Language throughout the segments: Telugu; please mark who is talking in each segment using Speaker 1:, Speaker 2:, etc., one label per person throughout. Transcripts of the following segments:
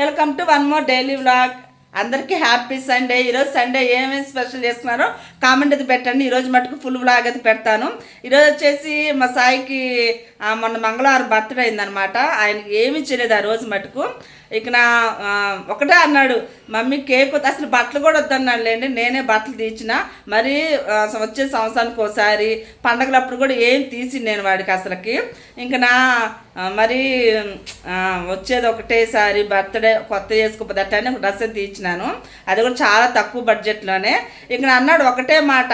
Speaker 1: Welcome to one more daily vlog. అందరికీ హ్యాపీ సండే. ఈరోజు సండే ఏమేమి స్పెషల్ చేస్తున్నారో కామెంట్ అది పెట్టండి. ఈరోజు మటుకు ఫుల్ వ్లాగ్ అది పెడతాను. ఈరోజు వచ్చేసి మా సాయికి మొన్న మంగళవారం బర్త్డే అయిందనమాట ఆయనకి ఏమీ చేయలేదు ఆ రోజు మటుకు. ఇక నా ఒకటే అన్నాడు మమ్మీ కేక్ అసలు బట్టలు కూడా వద్దన్నాడు లేండి నేనే బట్టలు తీసిన మరి వచ్చే సంవత్సరానికి ఒకసారి పండగలప్పుడు కూడా ఏం తీసి నేను వాడికి అసలుకి. ఇంక నా మరి వచ్చేది ఒకటేసారి బర్త్డే కొత్త చేసుకోపోతే అట్లనే ఒక డ్రెస్ తీసినాను అది కూడా చాలా తక్కువ బడ్జెట్లోనే. ఇక అన్నాడు ఒకటే మాట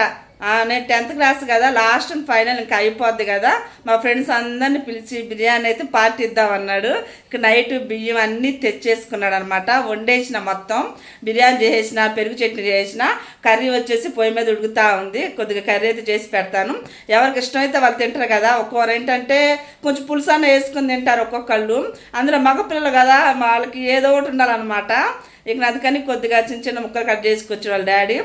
Speaker 1: నేను టెన్త్ క్లాస్ కదా లాస్ట్ అండ్ ఫైనల్ ఇంకా అయిపోద్ది కదా. మా ఫ్రెండ్స్ అందరిని పిలిచి బిర్యానీ అయితే పార్టీ ఇద్దాం అన్నాడు. ఇక నైట్ బియ్యం అన్నీ తెచ్చేసుకున్నాడు అనమాట వండేసిన మొత్తం బిర్యానీ చేసేసిన పెరుగు చట్నీ చేసిన కర్రీ వచ్చేసి పొయ్యి మీద ఉడుకుతూ ఉంది. కొద్దిగా కర్రీ అయితే చేసి పెడతాను. ఎవరికి ఇష్టమైతే వాళ్ళు తింటారు కదా ఒక్కొక్కరు ఏంటంటే కొంచెం పులుసు వేసుకుని తింటారు ఒక్కొక్కళ్ళు. అందులో మగపిల్లలు కదా వాళ్ళకి ఏదో ఒకటి ఉండాలన్నమాట. ఇక అందుకని కొద్దిగా చిన్న చిన్న ముక్కలు కట్ చేసుకొచ్చి వాళ్ళ డాడీ.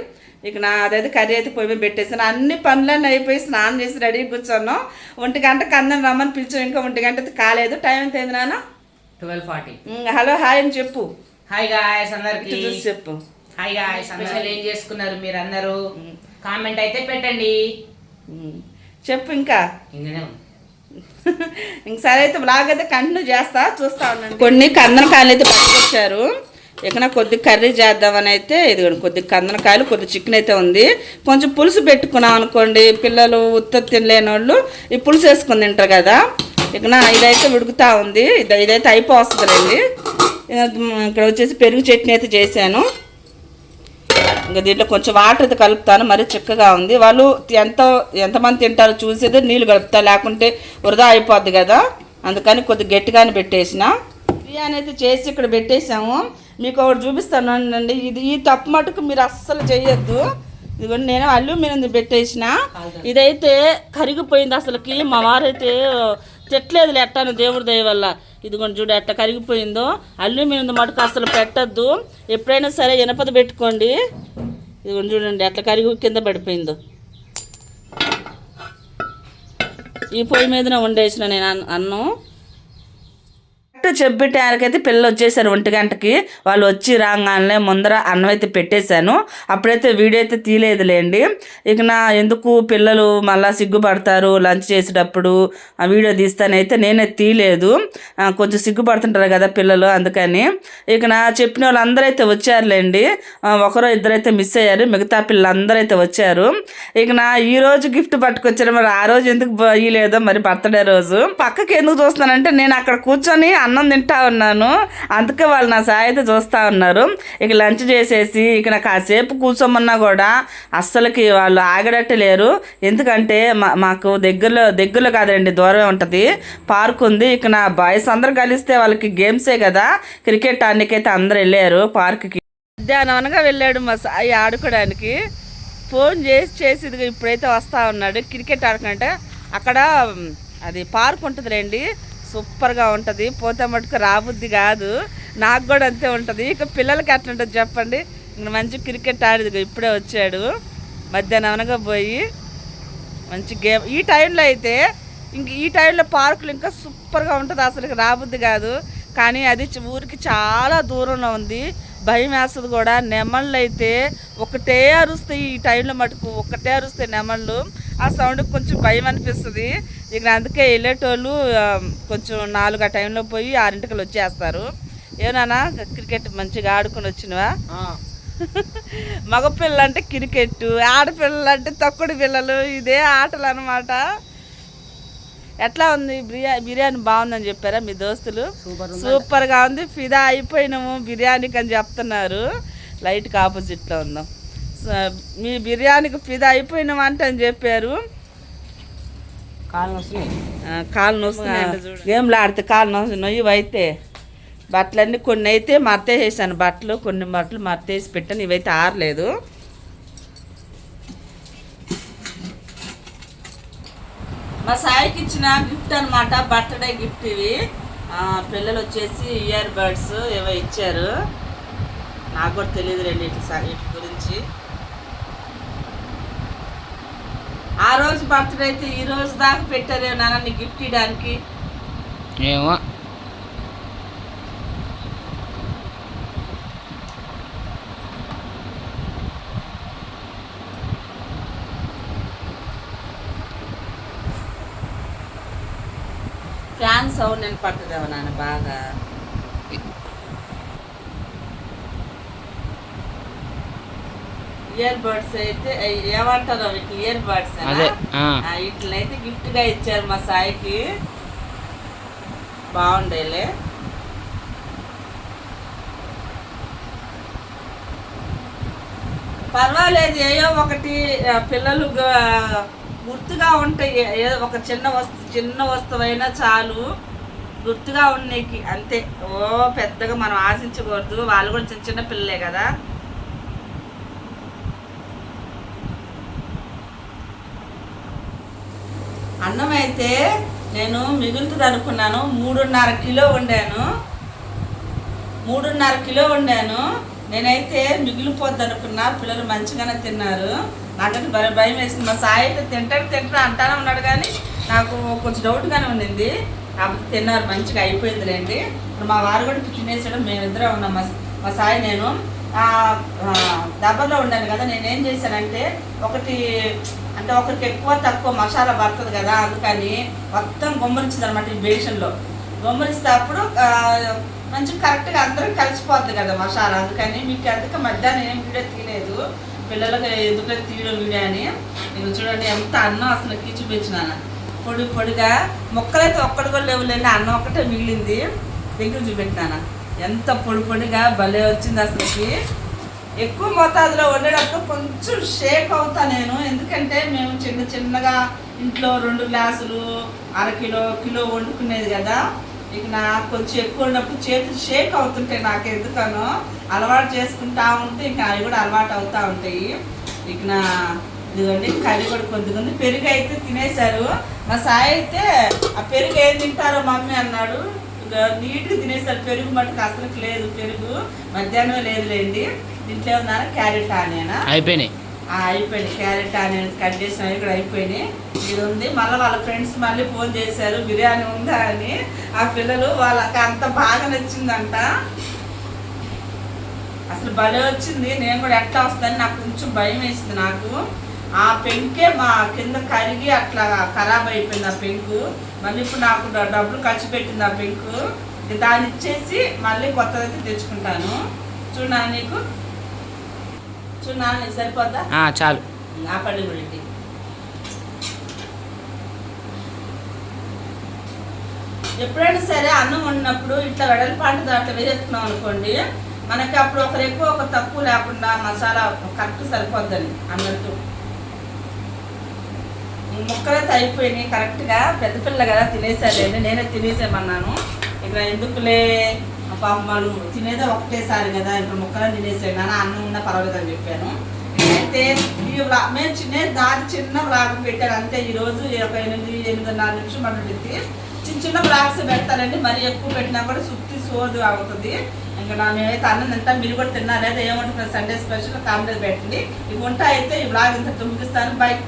Speaker 1: ఇక నా అదైతే కర్రీ అయితే పొయ్యి మీద పెట్టేసాను అన్ని పనులన్నీ అయిపోయి స్నానం చేసి రెడీ కూర్చున్నాం. ఒంటి గంటకి అందరం రమ్మని పిలిచాం. ఇంకా ఒంటి గంట అయితే కాలేదు. టైం ఎంత అయింది నాన్న?
Speaker 2: Twelve forty.
Speaker 1: హలో హాయ్ అని చెప్పు.
Speaker 2: హాయ్ గాయస్ అందరికి.
Speaker 1: చూసి చెప్పు.
Speaker 2: హాయ్ గాయస్ స్పెషల్ ఏం చేసుకున్నారు మీరు అందరూ కామెంట్ అయితే పెట్టండి.
Speaker 1: చెప్పు ఇంకా. ఇంక సరే అయితే బ్లాగ్ అయితే కంటిన్యూ చేస్తా. చూస్తా ఉండండి. కొన్ని కందనకాయలు అయితే పట్టుకొచ్చారు. ఇక్కడ కొద్ది కర్రీ చేద్దామని అయితే ఇది కొద్ది కందనకాయలు కొద్ది చికెన్ అయితే ఉంది. కొంచెం పులుసు పెట్టుకున్నాం అనుకోండి పిల్లలు ఉత్త తినలేని వాళ్ళు ఈ పులుసు వేసుకుని తింటారు కదా. ఇక్కడ ఇదైతే ఉడుకుతా ఉంది ఇది ఇదైతే అయిపోతుందండి ఇక్కడ వచ్చేసి పెరుగు చట్నీ అయితే చేశాను. ఇంకా దీంట్లో కొంచెం వాటర్ అయితే కలుపుతాను మరీ చిక్కగా ఉంది. వాళ్ళు ఎంత ఎంతమంది తింటారో చూసేది నీళ్ళు కలుపుతా లేకుంటే వృధా అయిపోద్ది కదా. అందుకని కొద్దిగా గట్టిగానే పెట్టేసిన. బిర్యానీ అయితే చేసి ఇక్కడ పెట్టేసాము మీకు ఒకటి చూపిస్తాను అండి ఇది ఈ తప్పు మటుకు మీరు అస్సలు చేయొద్దు. ఇదిగోండి నేను అల్యూమినియం పెట్టేసిన. ఇదైతే కరిగిపోయింది అసలుకి. మా వారైతే తిట్టలేదు ఎట్టాను దేవుడి దయ వల్ల. ఇదిగోండి చూడు ఎట్ట కరిగిపోయిందో. అల్యూమినియం మటుకు అసలు పెట్టద్దు. ఎప్పుడైనా సరే ఇనపది పెట్టుకోండి. ఇదిగోండి చూడండి ఎట్లా కరిగి కింద పడిపోయిందో. ఈ పొయ్యి మీదనే వండేసిన నేను అన్న- కరెక్ట్ చెప్పే టైంకైతే పిల్లలు వచ్చేసారు ఒంటి గంటకి. వాళ్ళు వచ్చి రాగానే ముందర అన్నం అయితే పెట్టేశాను. అప్పుడైతే వీడియో అయితే తీయలేదులేండి. ఇక నా ఎందుకు పిల్లలు మళ్ళీ సిగ్గుపడతారు లంచ్ చేసేటప్పుడు? ఆ వీడియో తీస్తానైతే నేనే తీయలేదు. కొంచెం సిగ్గుపడుతుంటారు కదా పిల్లలు అందుకని. ఇక నా చెప్పిన వాళ్ళందరూ అయితే వచ్చారులేండి. ఒకరో ఇద్దరైతే మిస్ అయ్యారు. మిగతా పిల్లలందరూ అయితే వచ్చారు. ఇక నా ఈ రోజు గిఫ్ట్ పట్టుకొచ్చారు. మరి ఆ రోజు ఎందుకు పోయలేదో మరి బర్త్డే రోజు. పక్కకి ఎందుకు చూస్తానంటే నేను అక్కడ కూర్చొని అన్నం తింటా ఉన్నాను. అందుకే వాళ్ళు నా సాయి అయితే చూస్తూ ఉన్నారు. ఇక లంచ్ చేసేసి ఇక నాకు కాసేపు కూర్చోమన్నా కూడా అస్సలకి వాళ్ళు ఆగడట్టు లేరు. ఎందుకంటే మా మాకు దగ్గరలో దగ్గరలో కాదండి దూరమే ఉంటుంది. పార్క్ ఉంది. ఇక నా బాయ్స్ అందరు కలిస్తే వాళ్ళకి గేమ్సే కదా. క్రికెట్ ఆడడానికైతే అందరు వెళ్ళారు పార్క్కి. మధ్యాహ్నం అనగా వెళ్ళాడు మా సాయి ఆడుకోవడానికి ఫోన్ చేసి చేసి ఇదిగో ఇప్పుడైతే వస్తూ ఉన్నాడు. క్రికెట్ ఆడుకుంటే అక్కడ అది పార్క్ ఉంటుంది రండి. సూపర్గా ఉంటుంది. పోతే మటుకు రాబుద్ది కాదు. నాకు కూడా అంతే ఉంటుంది. ఇక పిల్లలకి అట్లా ఉంటుంది చెప్పండి. మంచి క్రికెట్ ఆడేది ఇప్పుడే వచ్చాడు. మధ్యాహ్నం అనగా పోయి మంచి గేమ్. ఈ టైంలో అయితే ఇంక ఈ టైంలో పార్కులు ఇంకా సూపర్గా ఉంటుంది. అసలు రాబుద్ది కాదు. కానీ అది ఊరికి చాలా దూరంలో ఉంది. భయం వేస్తుంది కూడా. నెమళ్ళు అయితే ఒకటే అరుస్తాయి ఈ టైంలో మటుకు. ఒకటే అరుస్తాయి నెమళ్ళు. ఆ సౌండ్ కొంచెం భయం అనిపిస్తుంది. ఇక అందుకే వెళ్ళేటోళ్ళు కొంచెం నాలుగు ఆ టైంలో పోయి ఆరింటికలు వచ్చేస్తారు. ఏమన్నా క్రికెట్ మంచిగా ఆడుకొని వచ్చినవా? మగపిల్లలు అంటే క్రికెట్ ఆడపిల్లలు అంటే తొక్కుడు పిల్లలు ఇదే ఆటలు అనమాట ఎట్లా ఉంది? బిర్యానీ బిర్యానీ బాగుందని చెప్పారా మీ దోస్తులు? సూపర్గా ఉంది. ఫిదా అయిపోయినాము బిర్యానీకి అని చెప్తున్నారు. లైట్కి ఆపోజిట్లో ఉందాం. మీ బిర్యానీకి ఫిదా అయిపోయినాం అంటే అని చెప్పారు. కాలు నొస్తున్నాయి. గేమ్లు ఆడితే కాలు నొస్తు నొయ్యి అయితే బట్టలన్నీ కొన్ని అయితే మర్తేసేసాను. బట్టలు కొన్ని బట్టలు మర్తేసి పెట్టాను. ఇవైతే ఆరలేదు. మా సాయికి ఇచ్చిన గిఫ్ట్ అనమాట బర్త్డే గిఫ్ట్ ఇవి. పిల్లలు వచ్చేసి ఇయర్ బడ్స్ ఏవో ఇచ్చారు. నాకు కూడా తెలియదు రండి ఇటు సా- వీటి గురించి. ఆ రోజు బర్త్డే అయితే ఈ రోజు దాకా పెట్టారే నాన్న నీ గిఫ్ట్ ఇవ్వడానికి?
Speaker 2: ఏమో.
Speaker 1: ఫ్యాన్ సౌండ్ నేను పట్టుదేవా నాన్న బాగా. ఇయర్ బడ్స్ అయితే అయ్ ఏమంటారు వీటిని ఇయర్ బడ్స్
Speaker 3: అదే.
Speaker 1: వీటినైతే గిఫ్ట్గా ఇచ్చారు మా సాయికి. బాగుండేలే. పర్వాలేదు ఏయో ఒకటి పిల్లలు గుర్తుగా ఉంటాయి. ఏదో ఒక చిన్న వస్తు చిన్న వస్తువైనా చాలు. గుర్తుగా ఉన్నీకి అంతే. ఓ పెద్దగా మనం ఆశించకూడదు. వాళ్ళు కూడా చిన్న చిన్న పిల్లలే కదా. అన్నం అయితే నేను మిగులుతుంది అనుకున్నాను మూడున్నర కిలో వండాను. మూడున్నర కిలో వండాను. నేనైతే మిగిలిపోద్ది అనుకున్నా పిల్లలు మంచిగానే తిన్నారు. నాకైతే భయ భయం వేసింది. మా సాయి అయితే తింటాడు తింటాడు అంటానే ఉన్నాడు కానీ నాకు కొంచెం డౌట్గానే ఉండింది. కాకపోతే తిన్నారు మంచిగా అయిపోయిందిలేండి. ఇప్పుడు మా వారు కూడా తినేసాడు. మేమిద్దరే ఉన్నాం. మా మా సాయి నేను. దెబ్బలో ఉండాలి కదా. నేనేం చేశానంటే ఒకటి అంటే ఒకరికి ఎక్కువ తక్కువ మసాలా పడుతుంది కదా అందుకని మొత్తం గుమ్మరించింది అనమాట ఈ బేషన్లో. గుమ్మరిస్తే మంచి మంచిగా కరెక్ట్గా అందరూ కలిసిపోద్ది కదా మసాలా. అందుకని మీకు అందుకే మధ్యాహ్నం ఏం వీడియో తీయలేదు. పిల్లలకి ఎందుకు తీయడం వీడియో అని. నేను చూడండి ఎంత అన్నం అసలు కీ చూపించినాను పొడి పొడిగా మొక్కలైతే ఒక్కటి కూడా లేవులేండి అన్నం ఒక్కటే మిగిలింది. దగ్గర చూపెట్టినాను ఎంత పొడి పొడిగా భలే వచ్చింది అసలుకి. ఎక్కువ మోతాదులో వండేటప్పుడు కొంచెం షేక్ అవుతా నేను. ఎందుకంటే మేము చిన్న చిన్నగా ఇంట్లో రెండు గ్లాసులు అర కిలో కిలో వండుకునేది కదా. ఇక నాకు కొంచెం ఎక్కువ ఉన్నప్పుడు చేతులు షేక్ అవుతుంటాయి నాకు ఎందుకనో. అలవాటు చేసుకుంటా ఉంటే ఇంకా అవి కూడా అలవాటు అవుతూ ఉంటాయి. ఇక నా ఇదిగోండి కర్రీ కూడా కొద్దిగా ఉంది. పెరుగు అయితే తినేశారు. మా సాయి అయితే ఆ పెరుగు ఏం తింటారో మమ్మీ అన్నాడు. నీట్గా తినేసారు పెరుగు మటుకు అసలు లేదు. పెరుగు మధ్యాహ్నం లేదులేండి. దీంట్లో ఉన్నారా క్యారెట్ ఆనేనా
Speaker 3: అయిపోయినాయి.
Speaker 1: ఆ, అయిపోయినాయి. క్యారెట్ అనేది కట్ చేసిన అవి కూడా అయిపోయినాయి. ఇది ఉంది మళ్ళీ వాళ్ళ ఫ్రెండ్స్ మళ్ళీ ఫోన్ చేశారు. బిర్యానీ ఉందా అని. ఆ పిల్లలు వాళ్ళకి అంత బాగా నచ్చిందంట. అసలు భలే వచ్చింది. నేను కూడా ఎట్లా వస్తాను నాకు కొంచెం భయం వేసింది నాకు. ఆ పెంకే మా కింద కరిగి అట్లా ఖరాబ్ అయిపోయింది ఆ పెంకు. మళ్ళీ ఇప్పుడు నాకు డబ్బులు ఖర్చు పెట్టింది ఆ పెంకు. దాన్ని ఇచ్చేసి మళ్ళీ కొత్తదైతే తెచ్చుకుంటాను. చూడా నీకు. చూడా నీకు సరిపోద్దా?
Speaker 3: చాలు.
Speaker 1: ఆ పళ్ళు ఎప్పుడైనా సరే అన్నం వండినప్పుడు ఇట్లా వెడల్పాటు అట్లా వేసేసుకున్నాం అనుకోండి మనకి అప్పుడు ఒకరు ఎక్కువ ఒక తక్కువ లేకుండా మసాలా కరెక్ట్ సరిపోద్దని అన్నట్టు. ముక్కలైతే అయిపోయినాయి కరెక్ట్గా పెద్ద పిల్ల కదా తినేసారండి నేనే తినేసేమన్నాను ఇక ఎందుకులే? పాప వాళ్ళు తినేదే ఒకటేసారి కదా ఇప్పుడు ముక్కలు తినేసాడు నాన్న అన్నం ఉన్నా పర్వాలేదు అని చెప్పాను. అయితే ఈ వ్లా- మేము చిన్న దాని చిన్న వ్లాగ్ పెట్టాను. అంతే ఈరోజు ఒక ఎనిమిది ఎనిమిదిన్నర నిమిషం పడుతుంది. చిన్న చిన్న బ్లాగ్స్ పెడతానండి. మరి ఎక్కువ పెట్టినా కూడా సుత్తి సోదు అవుతుంది. ఇంకా నా మేమైతే అన్నం తింటాం మీరు కూడా తిన్నారు? లేదా ఏమంటున్నారు? సండే స్పెషల్ కామెడీ పెట్టండి. ఇవి వంట అయితే ఈ బ్లాగ్ ఇంత తుమ్మిస్తాను. బైక్